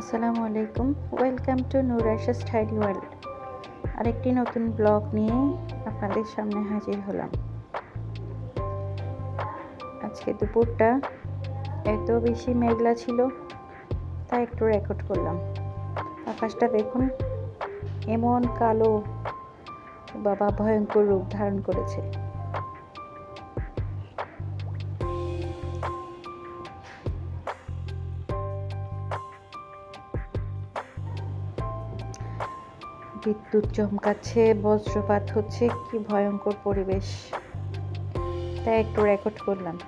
আসসালামু আলাইকুম। Welcome to Nurasha style world আরেকটি নতুন ব্লগ নিয়ে আপনাদের সামনে হাজির হলাম। আজকে দুপুরটা এত বেশি মেঘলা ছিল, তাই একটু রেকর্ড করলাম। আকাশটা দেখুন, এমন কালো, বাবা ভয়ঙ্কর রূপ ধারণ করেছে। বিদ্যুৎ চমকাচ্ছে, বজ্রপাত হচ্ছে, কি ভয়ঙ্কর পরিবেশ। তাই একটু রেকর্ড করলাম।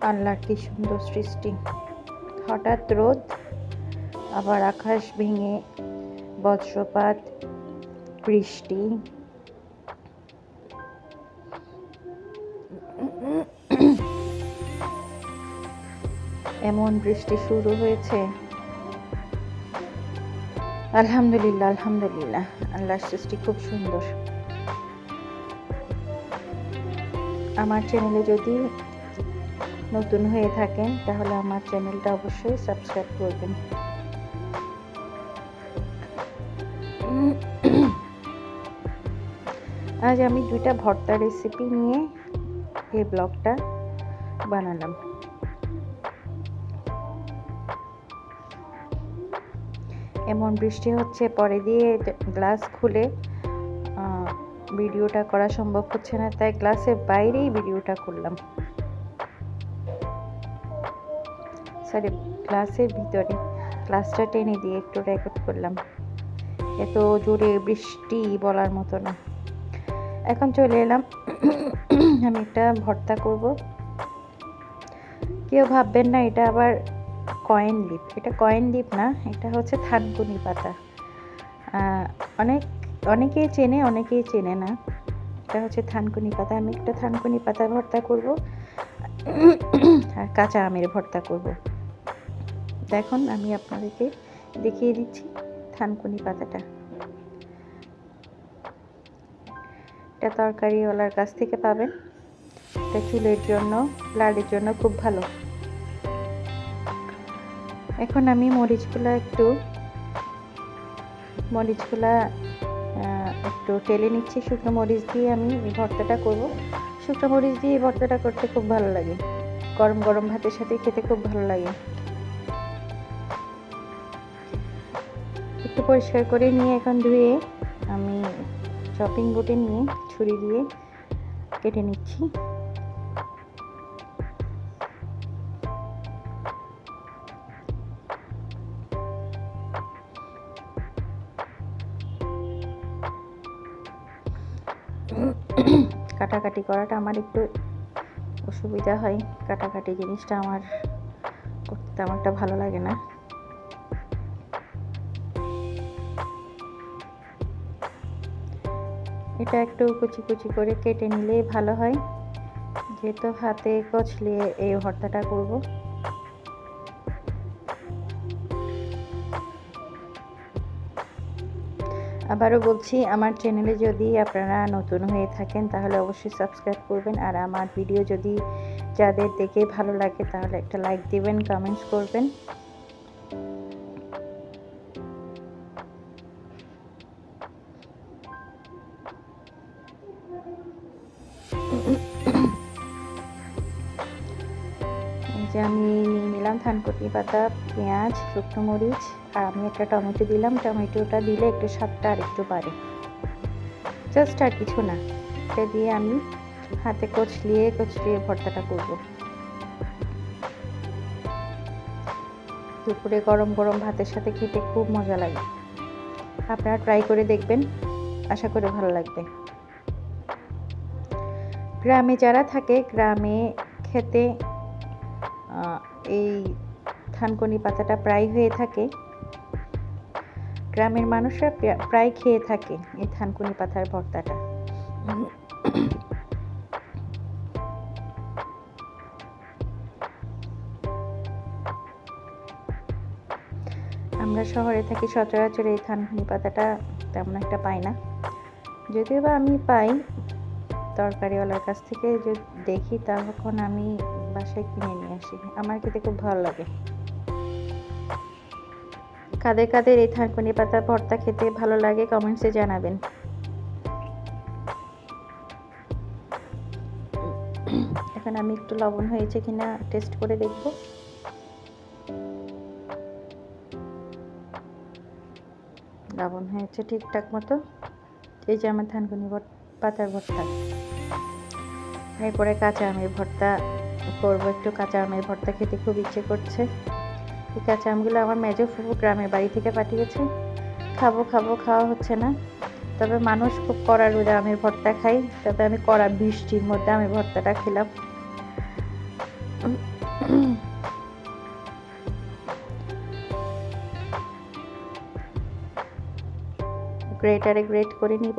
আল্লাহর কি সুন্দর সৃষ্টি। হঠাৎ রোদ, আবার আকাশ ভেঙে, বজ্রপাত, বৃষ্টি। এমন বৃষ্টি শুরু হয়েছে। আলহামদুলিল্লাহ আলহামদুলিল্লাহ। আল্লাহর সৃষ্টি খুব সুন্দর। আমার চ্যানেলে যদি নতুন হয়ে থাকেন, তাহলে আমার চ্যানেলটা অবশ্যই সাবস্ক্রাইব করবেন। আজ আমি দুইটা ভর্তা রেসিপি নিয়ে এই ব্লগটা বানালাম। এমন বৃষ্টি হচ্ছে, পরে দিয়ে গ্লাস খুলে ভিডিওটা করা সম্ভব হচ্ছে না, তাই গ্লাসের বাইরেই ভিডিওটা করলাম। সরি গ্লাসের ভিতরে, গ্লাসটা টেনে দিয়ে একটু রেকর্ড করলাম। এত জোরে বৃষ্টি বলার মতো না। এখন চলে এলাম, আমি একটা ভর্তা করব। কেউ ভাববেন না, এটা আবার কয়েন লিপ এটা কয়েন লিপ না, এটা হচ্ছে থানকুনি পাতা। অনেক, অনেকেই চেনে অনেকেই চেনে না। এটা হচ্ছে থানকুনি পাতা। আমি একটা থানকুনি পাতা ভর্তা করব। আর কাঁচা আমের ভর্তা করব। দেখুন, আমি আপনাদেরকে দেখিয়ে দিচ্ছি থানকুনি পাতাটা। এটা তরকারিওয়ালার কাছ থেকে পাবেন। এটা চুলের জন্য ব্লাডের জন্য খুব ভালো। এখন আমি মরিচগুলো একটু, মরিচগুলা একটু টেলে নিচ্ছি। শুকনো মরিচ দিয়ে আমি এই ভর্তাটা করব। শুকনো মরিচ দিয়ে এই ভর্তাটা করতে খুব ভালো লাগে। গরম গরম ভাতের সাথে খেতে খুব ভালো লাগে। একটু পরিষ্কার করে নিয়ে এখন ধুয়ে আমি চপিং বোর্ডে নিয়ে ছুরি দিয়ে কেটে নিচ্ছি। কাটাকাটি করাটা আমার একটু অসুবিধা হয়। কাটাকাটি জিনিসটা আমার করতে তেমন একটা ভালো লাগে না। এটা একটু কুচি কুচি করে কেটে নিলেই ভালো হয়। যেহেতু হাতে কচলিয়ে এই ভর্তাটা করব। আবারও বলছি, আমার চ্যানেলে যদি আপনারা নতুন হয়ে থাকেন, তাহলে অবশ্যই সাবস্ক্রাইব করবেন। আর আমার ভিডিও যদি যাদের দেখে ভালো লাগে, তাহলে একটা লাইক দিবেন কমেন্টস করবেন। যে আমি নিলাম থানকুটি পাতা, পেঁয়াজ শুকনো মরিচ। আর আমি একটা টমেটো দিলাম, টমেটোটা দিলে একটু স্বাদটা আর একটু বাড়ে। জাস্ট আর কিছু না। এটা দিয়ে আমি হাতে কচলিয়ে কচলিয়ে ভর্তাটা করব। দুপুরে গরম গরম ভাতের সাথে খেতে খুব মজা লাগে। আপনারা ট্রাই করে দেখবেন। আশা করে ভালো লাগবে। গ্রামে যারা থাকে, গ্রামে খেতে এই থানকুনি পাতাটা প্রায় হয়ে থাকে। গ্রামের মানুষরা প্রায় খেয়ে থাকে এই থানকুনি পাতার ভর্তাটা। আমরা শহরে থাকি সচরাচর এই থানকুনি পাতাটা তেমন একটা পাই না। যদিও বা আমি পাই, তরকারিওয়ালার কাছ থেকে যদি দেখি তখন আমি বাসায় কিনে নিয়ে আসি। আমার খেতে খুব ভালো লাগে। কাদের কাদের এই থানকুনি পাতা ভর্তা খেতে ভালো লাগে কমেন্টসে জানাবেন। এখন আমি একটু লবণ হয়েছে কিনা টেস্ট করে দেখব। লবণ হয়েছে ঠিকঠাক মতো। এই যে আমার থানকুনি পাতার ভর্তা। এরপরে কাঁচা আমের ভর্তা করব। একটু কাঁচা আমের ভর্তা খেতে খুব ইচ্ছে করছে। এই কাঁচা আমগুলো আমার মেজো ফুফু গ্রামের বাড়ি থেকে পাঠিয়েছে। খাব খাব, খাওয়া হচ্ছে না। তবে মানুষ খুব কড়া রোদে আমের ভর্তা খাই তবে আমি কড়া বৃষ্টির মধ্যে আমের ভর্তাটা খেলাম। গ্রেটারে গ্রেট করে নিব।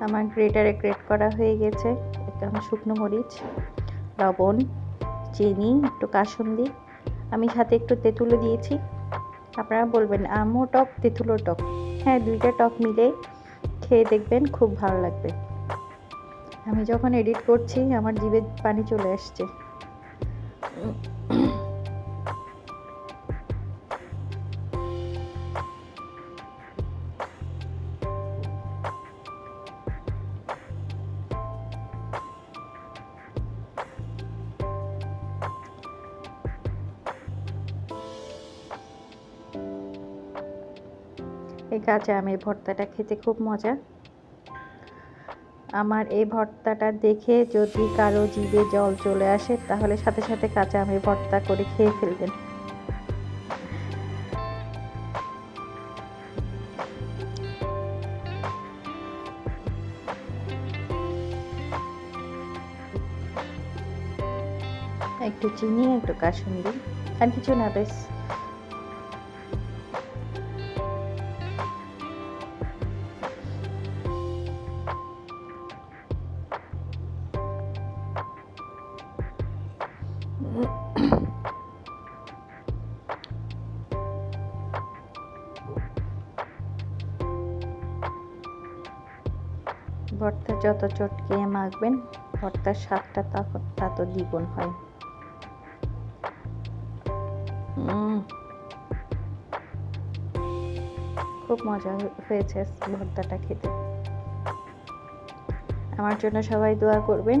আমার গ্রেটারে গ্রেট করা হয়ে গেছে। একদম শুকনো মরিচ, লবণ, চিনি, একটু কাসুন্দি। আমি সাথে একটু তেঁতুলও দিয়েছি। আপনারা বলবেন, আমও টক, তেঁতুলও টক। হ্যাঁ দুইটা টক মিলে খেয়ে দেখবেন, খুব ভালো লাগবে। আমি যখন এডিট করছি, আমার জিভে পানি চলে আসছে। এই কাঁচা আমের ভর্তাটা খেতে খুব মজা। আমার এই ভর্তাটা দেখে যদি কারও জিভে জল চলে আসে, তাহলে সাথে সাথে কাঁচা আমের ভর্তা করে খেয়ে ফেলবেন। একটু চিনি, একটু কাসুন্দি আর কিছু না বেশ ভর্তা যত চটকিয়ে মাখবেন, ভর্তার স্বাদটা তত দ্বিগুণ হয়। খুব মজা হয়েছে ভর্তাটা খেতে। আমার জন্য সবাই দোয়া করবেন।